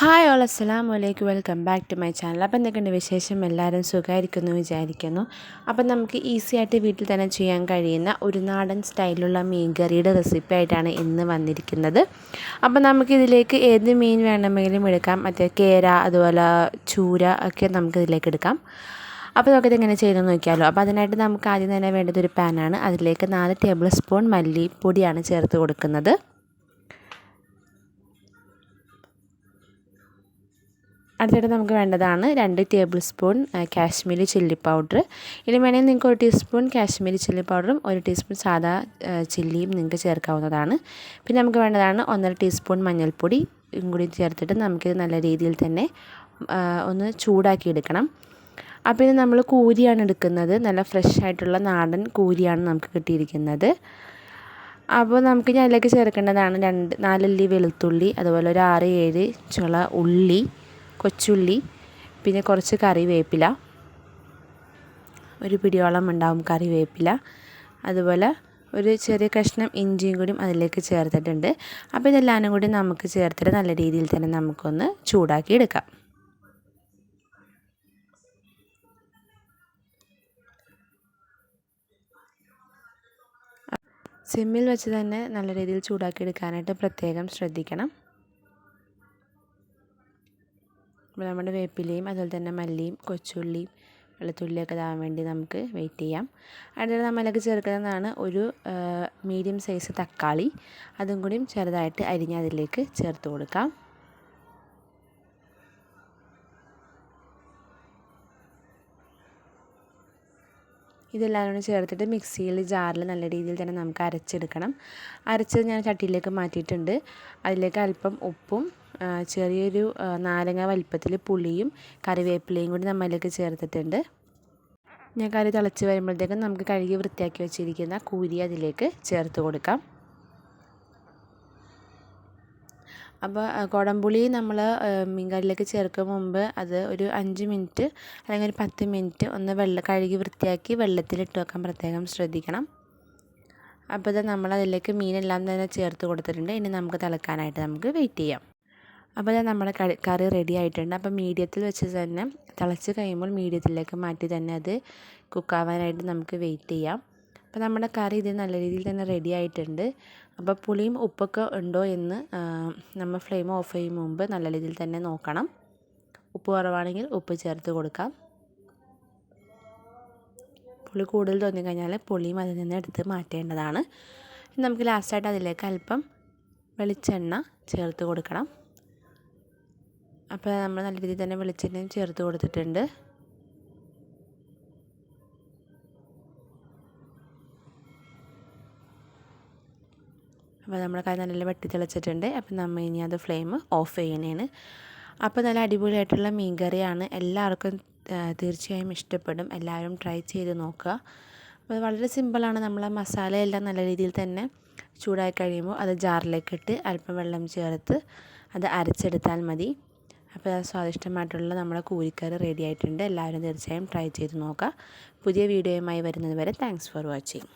Hi all അസ്സലാം വലൈക്കും welcome back to my channel. അപ്പോൾ എന്തൊക്കെയുണ്ട് വിശേഷം? എല്ലാവരും സുഖമായിരിക്കുന്നു വിചാരിക്കുന്നു. അപ്പോൾ നമുക്ക് ഈസി ആയിട്ട് വീട്ടിൽ തന്നെ ചെയ്യാൻ കഴിയുന്ന ഒരു നാടൻ സ്റ്റൈലുള്ള മീൻ കറിയുടെ റെസിപ്പി ആയിട്ടാണ് ഇന്ന് വന്നിരിക്കുന്നത്. അപ്പോൾ നമുക്കിതിലേക്ക് ഏത് മീൻ വേണമെങ്കിലും എടുക്കാം. മറ്റേ കേര അതുപോലെ ചൂര ഒക്കെ നമുക്കിതിലേക്ക് എടുക്കാം. അപ്പോൾ നമുക്കിത് എങ്ങനെ ചെയ്തെന്ന് നോക്കിയാലോ. അപ്പോൾ അതിനായിട്ട് നമുക്ക് ആദ്യം തന്നെ വേണ്ടത് ഒരു പാനാണ്. അതിലേക്ക് നാല് ടേബിൾ സ്പൂൺ മല്ലിപ്പൊടിയാണ് ചേർത്ത് കൊടുക്കുന്നത്. അടുത്തായിട്ട് നമുക്ക് വേണ്ടതാണ് രണ്ട് tablespoon Kashmiri chilli powder ഇനി വേണമെങ്കിൽ നിങ്ങൾക്ക് ഒരു ടീസ്പൂൺ കാശ്മീരി ചില്ലി പൗഡറും ഒരു ടീസ്പൂൺ സാദാ ചില്ലിയും നിങ്ങൾക്ക് ചേർക്കാവുന്നതാണ്. പിന്നെ നമുക്ക് വേണ്ടതാണ് ഒന്നര ടീസ്പൂൺ മഞ്ഞൾപ്പൊടി കൂടി ചേർത്തിട്ട് നമുക്കിത് നല്ല രീതിയിൽ തന്നെ ഒന്ന് ചൂടാക്കി എടുക്കണം. അപ്പോൾ ഇത് നമ്മൾ കൂരിയാണ് എടുക്കുന്നത്. നല്ല ഫ്രഷ് ആയിട്ടുള്ള നാടൻ കൂരിയാണ് നമുക്ക് കിട്ടിയിരിക്കുന്നത്. അപ്പോൾ നമുക്ക് ഞാൻ അതിലേക്ക് ചേർക്കേണ്ടതാണ് രണ്ട് നാലല്ലി വെളുത്തുള്ളി അതുപോലെ ഒരു ആറ് ഏഴ് ചുള ഉള്ളി. കൊച്ചുള്ളി പിന്നെ കുറച്ച് കറിവേപ്പില ഒരു പിടിയോളം ഉണ്ടാവും കറിവേപ്പില അതുപോലെ ഒരു ചെറിയ കഷ്ണം ഇഞ്ചിയും കൂടി അതിലേക്ക് ചേർത്തിട്ടുണ്ട്. അപ്പോൾ ഇതെല്ലാം കൂടി നമുക്ക് ചേർത്തിട്ട് നല്ല രീതിയിൽ തന്നെ നമുക്കൊന്ന് ചൂടാക്കി എടുക്കാം. സിമ്മിൽ വെച്ച് തന്നെ നല്ല രീതിയിൽ ചൂടാക്കി എടുക്കാനായിട്ട് പ്രത്യേകം ശ്രദ്ധിക്കണം അപ്പോൾ നമ്മുടെ വേപ്പിലയും അതുപോലെ തന്നെ മല്ലിയും കൊച്ചുള്ളിയും വെളുത്തുള്ളിയൊക്കെ ഇതാവാൻ വേണ്ടി നമുക്ക് വെയിറ്റ് ചെയ്യാം. അടുത്തത് നമ്മളിലേക്ക് ചേർക്കുന്നതാണ് ഒരു മീഡിയം സൈസ് തക്കാളി. അതും കൂടിയും ചെറുതായിട്ട് അരിഞ്ഞ് അതിലേക്ക് ചേർത്ത് കൊടുക്കാം. ഇതെല്ലാം കൂടി ചേർത്തിട്ട് മിക്സിയിൽ ജാറിൽ നല്ല രീതിയിൽ തന്നെ നമുക്ക് അരച്ചെടുക്കണം. അരച്ചത് ഞാൻ ചട്ടിയിലേക്ക് മാറ്റിയിട്ടുണ്ട്. അതിലേക്ക് അല്പം ഉപ്പും ചെറിയൊരു നാരങ്ങ വലിപ്പത്തിൽ പുളിയും കറിവേപ്പിലയും കൂടി നമ്മളിലേക്ക് ചേർത്തിട്ടുണ്ട്. ഞാൻ കറി തിളച്ച് വരുമ്പോഴത്തേക്കും നമുക്ക് കഴുകി വൃത്തിയാക്കി വെച്ചിരിക്കുന്ന കൂരി അതിലേക്ക് ചേർത്ത് കൊടുക്കാം. അപ്പോൾ കുടംപുളി നമ്മൾ മീൻകറിയിലേക്ക് ചേർക്കും മുമ്പ് അത് ഒരു അഞ്ച് മിനിറ്റ് അല്ലെങ്കിൽ ഒരു പത്ത് മിനിറ്റ് ഒന്ന് വെള്ളം കഴുകി വൃത്തിയാക്കി വെള്ളത്തിലിട്ട് വെക്കാൻ പ്രത്യേകം ശ്രദ്ധിക്കണം. അപ്പോൾ ഇത് നമ്മൾ അതിലേക്ക് മീനെല്ലാം തന്നെ ചേർത്ത് കൊടുത്തിട്ടുണ്ട്. ഇനി നമുക്ക് തിളക്കാനായിട്ട് നമുക്ക് വെയിറ്റ് ചെയ്യാം. അപ്പോൾ നമ്മുടെ കറി റെഡി ആയിട്ടുണ്ട്. അപ്പോൾ മീഡിയത്തിൽ വെച്ച് തന്നെ തിളച്ച് കഴിയുമ്പോൾ മീഡിയത്തിലേക്ക് മാറ്റി തന്നെ അത് കുക്കാവാനായിട്ട് നമുക്ക് വെയിറ്റ് ചെയ്യാം. അപ്പോൾ നമ്മുടെ കറി ഇത് നല്ല രീതിയിൽ തന്നെ റെഡി ആയിട്ടുണ്ട്. അപ്പോൾ പുളിയും ഉപ്പൊക്കെ ഉണ്ടോ എന്ന് നമ്മൾ ഫ്ലെയിം ഓഫ് ചെയ്യും മുമ്പ് നല്ല രീതിയിൽ തന്നെ നോക്കണം. ഉപ്പ് കുറവാണെങ്കിൽ ഉപ്പ് ചേർത്ത് കൊടുക്കാം. പുളി കൂടുതൽ തോന്നിക്കഴിഞ്ഞാൽ പുളിയും അതിൽ നിന്ന് എടുത്ത് മാറ്റേണ്ടതാണ്. നമുക്ക് ലാസ്റ്റായിട്ട് അതിലേക്ക് അല്പം വെളിച്ചെണ്ണ ചേർത്ത് കൊടുക്കണം. അപ്പോൾ നമ്മൾ നല്ല രീതിയിൽ തന്നെ വെളിച്ചെണ്ണയും ചേർത്ത് കൊടുത്തിട്ടുണ്ട്. അപ്പോൾ നമ്മുടെ കൈ നല്ല വെട്ടി തിളച്ചിട്ടുണ്ട്. അപ്പോൾ നമ്മൾ ഇനി അത് ഫ്ലെയിം ഓഫ് ചെയ്യണേണ് അപ്പോൾ നല്ല അടിപൊളിയായിട്ടുള്ള മീൻ കറിയാണ്. എല്ലാവർക്കും തീർച്ചയായും ഇഷ്ടപ്പെടും. എല്ലാവരും ട്രൈ ചെയ്ത് നോക്കുക. അപ്പോൾ വളരെ സിമ്പിളാണ് നമ്മൾ മസാലയെല്ലാം നല്ല രീതിയിൽ തന്നെ ചൂടായി കഴിയുമ്പോൾ അത് ജാറിലേക്ക് ഇട്ട് അല്പം വെള്ളം ചേർത്ത് അത് അരച്ചെടുത്താൽ മതി. അപ്പോൾ സ്വാദിഷ്ടമായിട്ടുള്ള നമ്മുടെ കൂലിക്കറി റെഡി ആയിട്ടുണ്ട്. എല്ലാവരും തീർച്ചയായും ട്രൈ ചെയ്ത് നോക്കുക. പുതിയ വീഡിയോയുമായി വരുന്നത് വരെ താങ്ക്സ് ഫോർ വാച്ചിങ്